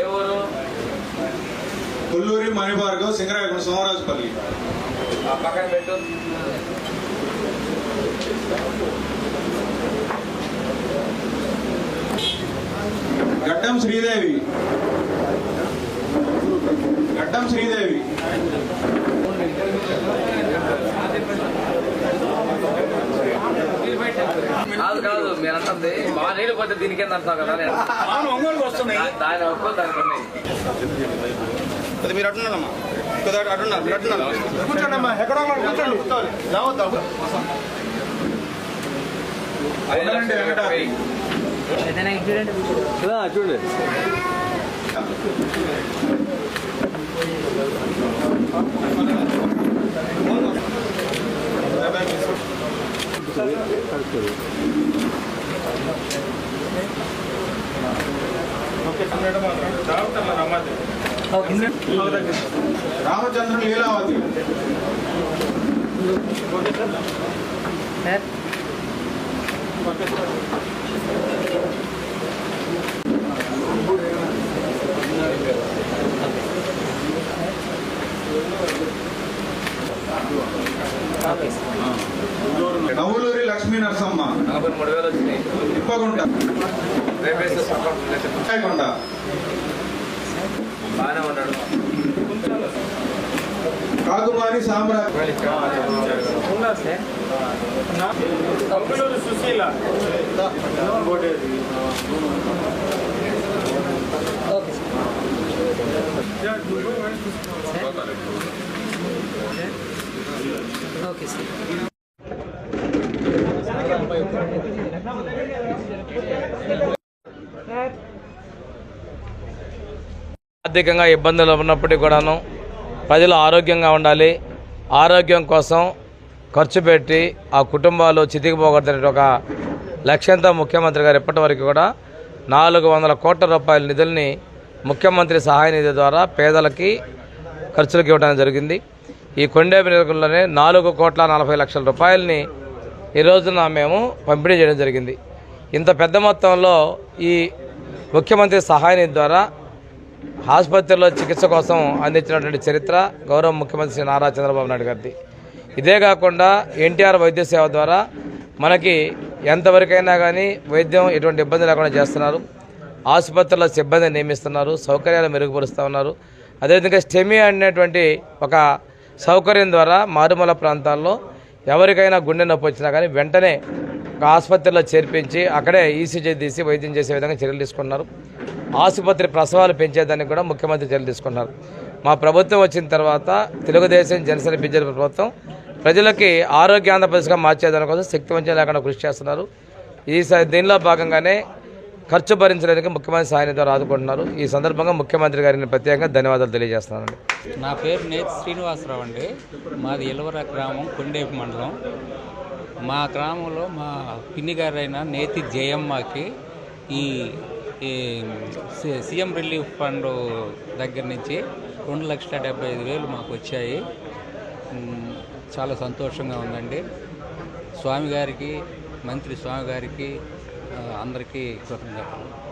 ఎవరు? కొల్లూరి మణిభార్గవ్ సింగరాయకొండ సోమరాజుపల్లి. పక్కన పెట్టు. గడ్డం శ్రీదేవి. గడ్డం శ్రీదేవి కాదు అంటుంది మా నీళ్ళు పోతే దీనికి అంటున్నావు కదా నేను? దాని ఒక్కో దానికి ఉన్నాయి. అది మీరు అట్టున్నారమ్మా కొద్దిగా అటు అట్టున్నారు మీరు అట్టున్నారు కూర్చోండి ఎక్కడో కూర్చోండి రావద్దాం లక్షల ఇరవై వెయ్యి. రామచంద్ర లీలావతి నవ్వులూరి లక్ష్మీ నరసమ్మ నలభై మూడు వేలు వచ్చినాయి తిప్పగుంట రేపేస్తే రాయకొండ బాగానే ఉన్నాడు కాకుమారి సామ్రాజ్య సుశీల ఆర్థికంగా ఇబ్బందులు ఉన్నప్పటికీ కూడాను ప్రజలు ఆరోగ్యంగా ఉండాలి. ఆరోగ్యం కోసం ఖర్చు పెట్టి ఆ కుటుంబాలు చితికిపోకూడదనే ఒక లక్ష్యంతో ముఖ్యమంత్రి గారు ఇప్పటివరకు కూడా నాలుగు వందల కోట్ల రూపాయల నిధుల్ని ముఖ్యమంత్రి సహాయ నిధి ద్వారా పేదలకి ఖర్చులకు ఇవ్వడం జరిగింది. ఈ కొండేపు నియోజకవర్గంలోనే నాలుగు కోట్ల నలభై లక్షల రూపాయలని ఈ రోజున మేము పంపిణీ చేయడం జరిగింది. ఇంత పెద్ద మొత్తంలో ఈ ముఖ్యమంత్రి సహాయ నిధి ద్వారా ఆసుపత్రిలో చికిత్స కోసం అందించినటువంటి చరిత్ర గౌరవ ముఖ్యమంత్రి శ్రీ నారా చంద్రబాబు నాయుడు గారిది. ఇదే కాకుండా ఎన్టీఆర్ వైద్య సేవ ద్వారా మనకి ఎంతవరకైనా కానీ వైద్యం ఎటువంటి ఇబ్బంది లేకుండా చేస్తున్నారు. ఆసుపత్రిలో సిబ్బంది నియమిస్తున్నారు. సౌకర్యాలు మెరుగుపరుస్తూ ఉన్నారు. అదేవిధంగా స్టెమి అనేటువంటి ఒక సౌకర్యం ద్వారా మారుమూల ప్రాంతాల్లో ఎవరికైనా గుండె నొప్పి వచ్చినా కానీ వెంటనే ఒక ఆసుపత్రిలో చేర్పించి అక్కడే ఈసీజీ తీసి వైద్యం చేసే విధంగా చర్యలు తీసుకున్నారు. ఆసుపత్రి ప్రసవాలు పెంచేదానికి కూడా ముఖ్యమంత్రి చర్యలు తీసుకున్నారు. మా ప్రభుత్వం వచ్చిన తర్వాత తెలుగుదేశం జనసేన బీజేపీ ప్రభుత్వం ప్రజలకి ఆరోగ్య ఆంధ్రప్రదేశ్గా మార్చేదాని కోసం శక్తివంచం లేకుండా కృషి చేస్తున్నారు. ఈ దీనిలో భాగంగానే ఖర్చు భరించడానికి ముఖ్యమంత్రి సహాయం ఆదుకుంటున్నారు ఈ సందర్భంగా ముఖ్యమంత్రి గారిని ప్రత్యేకంగా ధన్యవాదాలు తెలియజేస్తున్నానండి. నా పేరు నేతి శ్రీనివాసరావు అండి. మాది ఎలవర గ్రామం కొండేపు మండలం. మా గ్రామంలో మా పిన్ని గారైన నేతి జయమ్మకి ఈ ఈ సి- సీఎం రిలీఫ్ ఫండ్ దగ్గర నుంచి రెండు లక్షల డెబ్బై ఐదు వేలు మాకు వచ్చాయి. చాలా సంతోషంగా ఉందండి. స్వామి గారికి మంత్రి స్వామి గారికి అందరికీ కృతజ్ఞతలు.